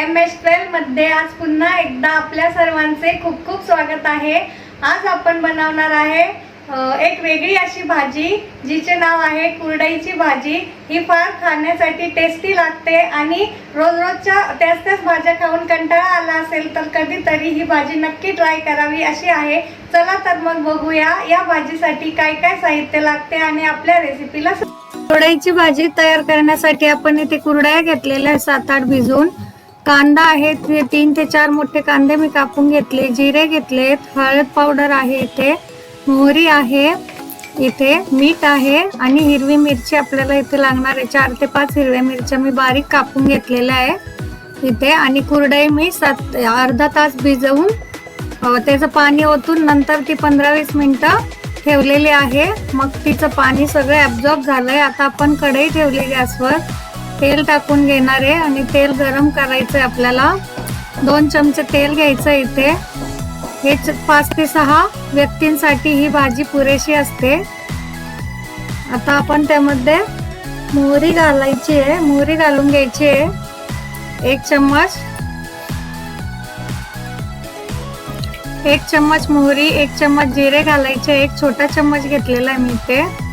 M H मध्ये आज पुन्हा एकदा आपल्या सर्वांचे खूप खूप स्वागत आहे. आज आपण बनवणार आहे एक वेगळी अशी भाजी जिचे नाव आहे कुरडईची भाजी. ही फार खाण्यासाठी टेस्टी लागते आणि रोज रोजच्या त्याच त्याच भाज्या खाऊन कंटाळा आला असेल तर कधीतरी ही भाजी नक्की ट्राय करावी अशी आहे. चला तर मग बघूया या भाजीसाठी काय काय साहित्य लागते आणि आपल्या रेसिपीला कुरडईची भाजी तयार करण्यासाठी आपण इथे कुरडया घेतलेल्या सात आठ भिजून कांदा आहे तीन ते चार मोठे कांदे मी कापून घेतले. जिरे घेतलेत हळद पावडर आहे इथे मोहरी आहे इथे मीठ आहे आणि हिरवी मिरची आपल्याला इथे लागणार आहे. चार ते पाच हिरव्या मिरच्या मी बारीक कापून घेतलेल्या आहे इथे आणि कुरडई मी सात अर्धा तास भिजवून त्याचं पाणी ओतून नंतर ती पंधरा वीस मिनटं ठेवलेली आहे. मग तिचं पाणी सगळं ॲब्झॉर्ब झालंय. आता आपण कढई ठेवली गॅसवर तेल टाकून घेणार आहे आणि तेल गरम करायचं आहे आपल्याला. दोन चमचे तेल घ्यायचं आहे इथे. हे च- पाच ते सहा व्यक्तींसाठी ही भाजी पुरेशी असते. आता आपण त्यामध्ये मोहरी घालायची आहे. मोहरी घालून घ्यायची आहे. एक चम्मच. एक चम्मच मोहरी एक चम्मच जिरे घालायचे. एक छोटा चम्मच घेतलेला आहे मी इथे.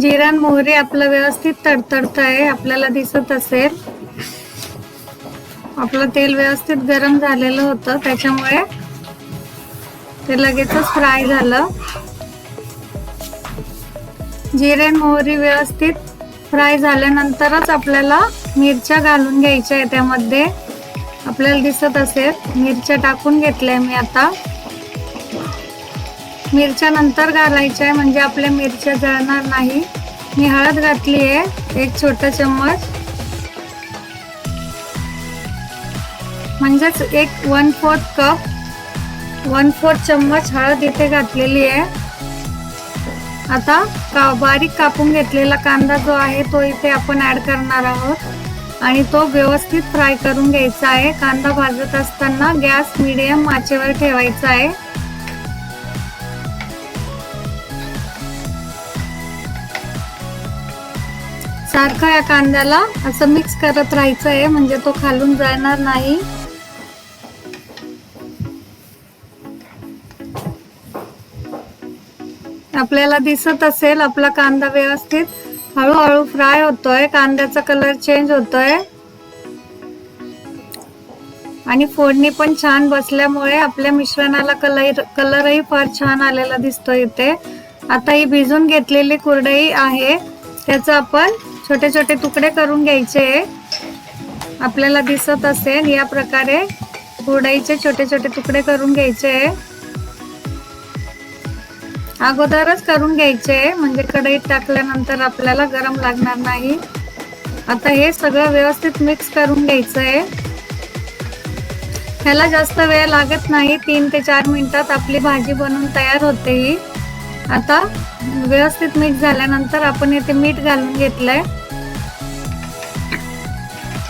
जिरा मोहरी आपलं व्यवस्थित तडतडत आहे आपल्याला दिसत असेल. आपलं तेल व्यवस्थित गरम झालेलं होतं त्याच्यामुळे ते लगेचच फ्राय झालं. जिरे मोहरी व्यवस्थित फ्राय झाल्यानंतरच आपल्याला मिरच्या घालून घ्यायच्या आहे त्यामध्ये. आपल्याला दिसत असेल मिरच्या टाकून घेतल्या मी आता. मिरच्या नंतर घालायच्या आहे म्हणजे आपल्या मिरच्या जळणार नाही. मी हळद घातली आहे एक छोटा चम्मच. म्हणजेच एक one fourth cup one fourth चम्मच हळद इथे घातलेली आहे. आता का बारीक कापून घेतलेला कांदा जो आहे तो इथे आपण ॲड करणार आहोत. आणि तो व्यवस्थित फ्राय करून घ्यायचा आहे. कांदा भाजत असताना गॅस मिडियम आचेवर ठेवायचा आहे. सारखं या कांद्याला असं मिक्स करत राहायचं आहे म्हणजे तो खालून जाणार नाही. आपल्याला दिसत असेल आपला कांदा व्यवस्थित. हळूहळू फ्राय होतोय कांद्याचा कलर चेंज होतोय. आणि फोडणी पण छान बसल्यामुळे आपल्या मिश्रणाला कलर कलरही फार छान आलेला दिसतोय इथे. आता ही भिजून घेतलेली कुरडई आहे त्याचं आपण छोटे छोटे तुकडे करून घ्यायचे. आपल्याला दिसत असेल या प्रकारे कुरडाईचे छोटे छोटे तुकडे करून घ्यायचे. अगोदरच करून घ्यायचे म्हणजे कढईत टाकल्यानंतर आपल्याला गरम लागणार नाही. आता हे सगळं व्यवस्थित मिक्स करून घ्यायचं आहे ह्याला जास्त वेळ लागत नाही तीन ते चार मिनिटात आपली भाजी बनवून तयार होते ही. आता व्यवस्थित मिक्स झाल्यानंतर आपण इथे मीठ घालून घेतलंय.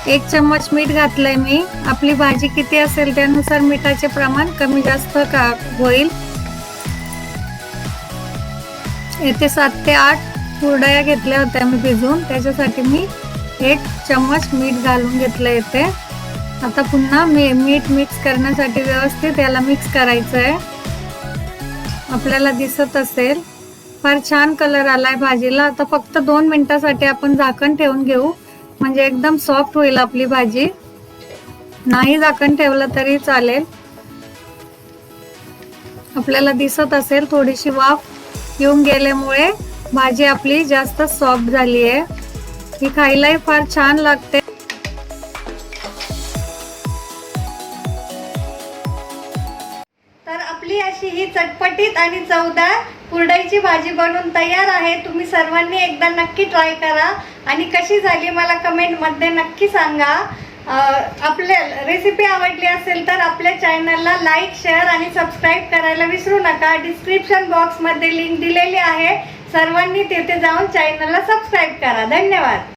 एक चम्मच मीठ घातलंय मी. आपली भाजी किती असेल त्यानुसार मिठाचे प्रमाण कमी जास्त का होईल? येथे सात ते आठ कुरडया घेतल्या होत्या मी भिजून. त्याच्यासाठी मी एक चम्मच मीठ घालून घेतलं येते आता पुन्हा मी मीठ मिक्स करण्यासाठी व्यवस्थित याला मिक्स करायचं आहे आपल्याला दिसत असेल. फार छान कलर आलाय भाजीला. आता फक्त दोन मिनिटासाठी आपण झाकण ठेवून घेऊ. म्हणजे एकदम सॉफ्ट होईल आपली भाजी. नाही झाकण ठेवलं तरी चालेल. आपल्याला दिसत असेल थोडीशी वाफ येऊन गेल्यामुळे भाजी आपली जास्त सॉफ्ट झाली आहे. ही खायलाही फार छान लागते. तर आपली अशी ही चटपटीत आणि चवदार कुरडईची भाजी बनवून तयार आहे. तुम्ही सर्वांनी एकदा नक्की ट्राय करा. आणि कशी झाली मला कमेंटमध्ये नक्की सांगा. आपल्या रेसिपी आवडली असेल तर आपल्या चॅनलला लाईक शेअर आणि सबस्क्राईब करायला विसरू नका. डिस्क्रिप्शन बॉक्समध्ये लिंक दिलेली आहे. सर्वांनी तिथे जाऊन चॅनलला सबस्क्राईब करा. धन्यवाद.